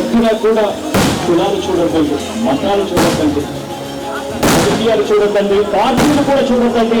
ఎక్కడ కూడా కులాలు చూడకండి మతాలు చూడకండి రాజకీయాలు చూడకండి పార్టీలు కూడా చూడకండి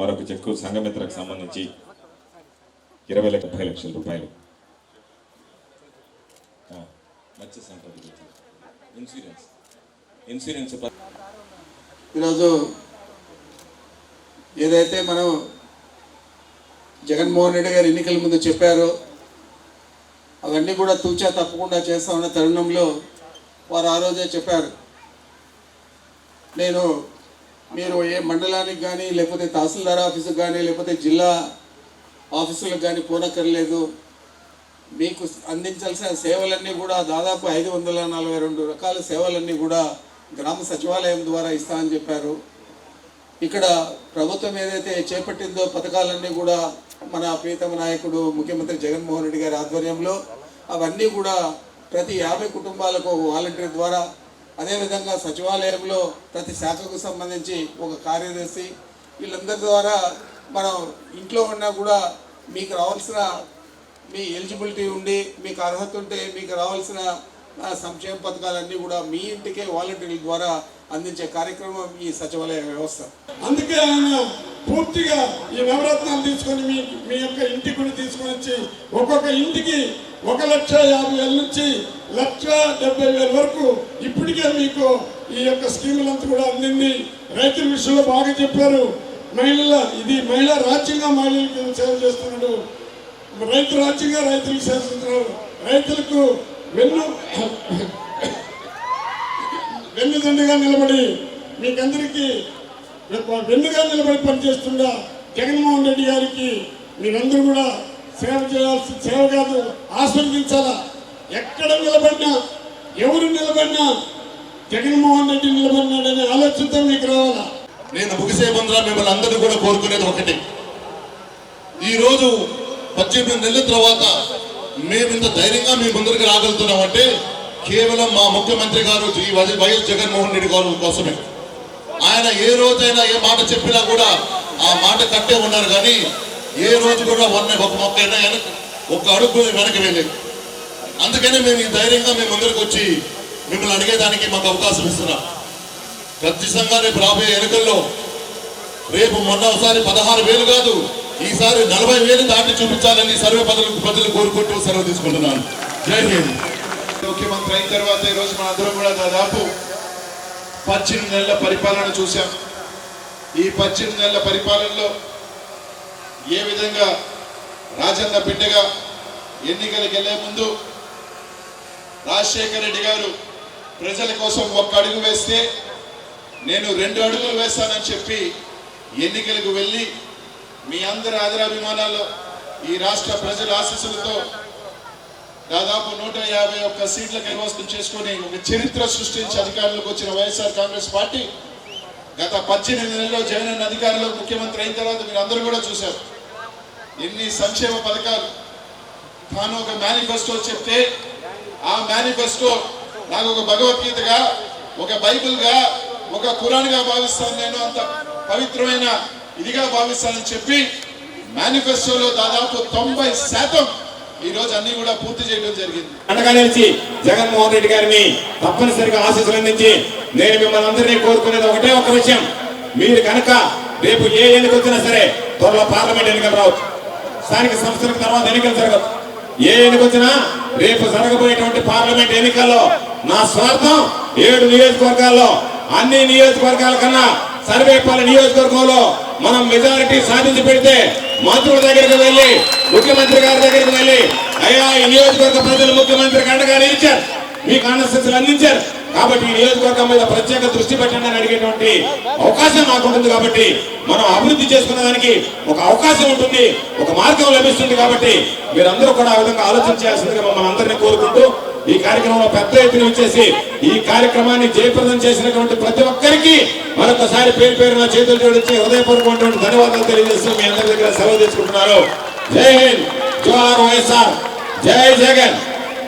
మరొక చెక్కు సంఘమిత్రకు సంబంధించి ఇరవై లక్ష ముప్పై లక్షల రూపాయలు. మత్స్య సంపద ఇన్సూరెన్స్ ఇన్సూరెన్స్ ఈరోజు ఏదైతే మనం జగన్మోహన్ రెడ్డి గారు ఎన్నికల ముందు చెప్పారో అవన్నీ కూడా తూచా తప్పకుండా చేస్తామన్న తరుణంలో వారు ఆ రోజే చెప్పారు. నేను మీరు ఏ మండలానికి కానీ లేకపోతే తహసీల్దార్ ఆఫీసుకు కానీ లేకపోతే జిల్లా ఆఫీసులకు కానీ పోనక్కర్లేదు. మీకు అందించాల్సిన సేవలన్నీ కూడా దాదాపు ఐదు వందల నలభై రెండు రకాల సేవలన్నీ కూడా గ్రామ సచివాలయం ద్వారా ఇస్తామని చెప్పారు. ఇక్కడ ప్రభుత్వం ఏదైతే చేపట్టిందో పథకాలన్నీ కూడా మన ప్రీతమ నాయకుడు ముఖ్యమంత్రి జగన్మోహన్ రెడ్డి గారి ఆధ్వర్యంలో అవన్నీ కూడా ప్రతి యాభై కుటుంబాలకు వాలంటీర్ ద్వారా అదేవిధంగా సచివాలయంలో ప్రతి శాఖకు సంబంధించి ఒక కార్యదర్శి వీళ్ళందరి ద్వారా మనం ఇంట్లో ఉన్నా కూడా మీకు రావాల్సిన మీ ఎలిజిబిలిటీ ఉండి మీకు అర్హత ఉంటే మీకు రావాల్సిన సంక్షేమ పథకాలన్నీ కూడా మీ ఇంటికే వాలంటీర్ల ద్వారా అందించే కార్యక్రమం ఈ సచివాలయ వ్యవస్థ. అందుకే ఆయన పూర్తిగా ఈ నవరత్నాలు తీసుకొని మీ మీ యొక్క ఇంటికి కూడా తీసుకొని వచ్చి ఒక్కొక్క ఇంటికి ఒక లక్ష యాభై వేల నుంచి లక్ష డెబ్బై వేల వరకు ఇప్పటికే మీకు ఈ యొక్క స్కీములంతా కూడా అందింది. రైతుల విషయంలో బాగా చెప్పారు. మహిళల ఇది మహిళా రాజ్యంగా మహిళలకు సేవ చేస్తున్నాడు రైతు రాజ్యంగా రైతులకు సేవ చేస్తున్నారు. రైతులకు వెన్ను వెన్నుదండుగా నిలబడి మీకందరికీ వెన్నుగా నిలబడి పనిచేస్తున్న జగన్మోహన్ రెడ్డి గారికి మీరందరూ కూడా సేవ చేయాల్సి సేవ కాదు ఆస్వాదించాలా ఎక్కడ నిలబడినా ఎవరు నిలబడినా జగన్మోహన్ రెడ్డి నిలబడినాడనే ఆలోచనతో మీకు రావాలా? నేను ముగిసే ముందర మిమ్మల్ని అందరూ కూడా కోరుకునేది ఒకటి. ఈరోజు పద్దెనిమిది నెలల తర్వాత మేము ఇంత ధైర్యంగా మీ ముందరికి రాగలుగుతున్నామంటే కేవలం మా ముఖ్యమంత్రి గారు ఈ వైఎస్ జగన్మోహన్ రెడ్డి గారు కోసమే. ఆయన ఏ రోజైనా ఏ మాట చెప్పినా కూడా ఆ మాట కట్టే ఉన్నారు కానీ ఏ రోజు కూడా వన్ ఒక మొక్క అయినా ఒక అడుగు వెనక్కి వెళ్ళేది అందుకనే మేము ఈ ధైర్యంగా మేము ముందరికి వచ్చి మిమ్మల్ని అడిగేదానికి మాకు అవకాశం ఇస్తున్నాం. ఖచ్చితంగా రేపు రాబోయే ఎన్నికల్లో రేపు మొన్న ఒకసారి పదహారు వేలు కాదు ఈసారి నలభై వేలు దాటి చూపించాలని సర్వే ప్రజలు ప్రజలు కోరుకుంటూ సెలవు తీసుకుంటున్నాను. జై హింద్. ముఖ్యమంత్రి అయిన తర్వాత ఈరోజు మనందరం కూడా దాదాపు పద్దెనిమిది నెలల పరిపాలన చూశాం. ఈ పద్దెనిమిది నెలల పరిపాలనలో ఏ విధంగా రాజన్న బిడ్డగా ఎన్నికలకు వెళ్ళే ముందు రాజశేఖర రెడ్డి గారు ప్రజల కోసం ఒక్క అడుగు వేస్తే నేను రెండు అడుగులు వేస్తానని చెప్పి ఎన్నికలకు వెళ్ళి మీ అందరి ఆదరాభిమానాల్లో ఈ రాష్ట్ర ప్రజల ఆశీస్సులతో దాదాపు నూట యాభై ఒక్క సీట్ల కైవసం చేసుకొని ఒక చరిత్ర సృష్టించి అధికారంలోకి వచ్చిన వైఎస్ఆర్ కాంగ్రెస్ పార్టీ గత పద్దెనిమిది నెలల్లో జగన్ అధికారంలో ముఖ్యమంత్రి అయిన తర్వాత మీరు అందరూ కూడా చూశారు. ఎన్ని సంక్షేమ పథకాలు తాను ఒక మేనిఫెస్టో చెప్తే ఆ మేనిఫెస్టో నాకు ఒక భగవద్గీతగా ఒక బైబిల్గా ఒక కురాన్గా భావిస్తాను. నేను అంత పవిత్రమైన ఇదిగా భావిస్తానని చెప్పి మేనిఫెస్టోలో దాదాపు తొంభై శాతం ఈ రోజు అన్ని కూడా పూర్తి చేయడం జరిగింది. అండగా నిలిచి జగన్మోహన్ రెడ్డి గారిని తప్పనిసరిగా ఆశీస్సులు అందించి నేను మిమ్మల్ని అందరినీ కోరుకునేది ఒకటే ఒక విషయం. మీరు కనుక రేపు ఏ ఎన్నిక వచ్చినా సరే త్వరలో పార్లమెంట్ ఎన్నికలు రావచ్చు. స్థానిక సంస్థల తర్వాత ఎన్నికలు జరగదు ఏ ఎన్నిక వచ్చినా రేపు జరగబోయేటువంటి పార్లమెంట్ ఎన్నికల్లో నా స్వార్థం ఏడు నియోజకవర్గాల్లో అన్ని నియోజకవర్గాల కన్నా సర్వేపల్లి నియోజకవర్గంలో మనం మెజారిటీ సాధించి పెడితే మంత్రుల దగ్గరికి వెళ్ళి ముఖ్యమంత్రి గారి దగ్గరికి వెళ్ళి అయ్యా ఈ నియోజకవర్గ ప్రజలు ముఖ్యమంత్రి అండగా నిలిచారు మీకు ఆనర్సెస్లు అందించారు. కాబట్టి ఈ నియోజకవర్గం మీద ప్రత్యేక దృష్టి పెట్టండి అని అడిగేటువంటి అవకాశం నాకు ఉంటుంది కాబట్టి మనం అభివృద్ధి చేసుకున్న దానికి ఒక అవకాశం ఉంటుంది ఒక మార్గం లభిస్తుంది కాబట్టి మీరందరూ కూడా ఆ విధంగా ఆలోచన చేయాల్సిందిగా మమ్మల్ని అందరినీ కోరుకుంటూ ఈ కార్యక్రమంలో పెద్ద ఎత్తున వచ్చేసి ఈ కార్యక్రమాన్ని జయప్రదం చేసినటువంటి ప్రతి ఒక్కరికి మరొకసారి పేరు పేరున చేతులు జోడించి హృదయపూర్వకమైనటువంటి ధన్యవాదాలు తెలియజేస్తూ మీ అందరి దగ్గర సెలవు తీసుకుంటున్నారు జై హింద్. జోహార్ వైఎస్ఆర్. జై జగన్.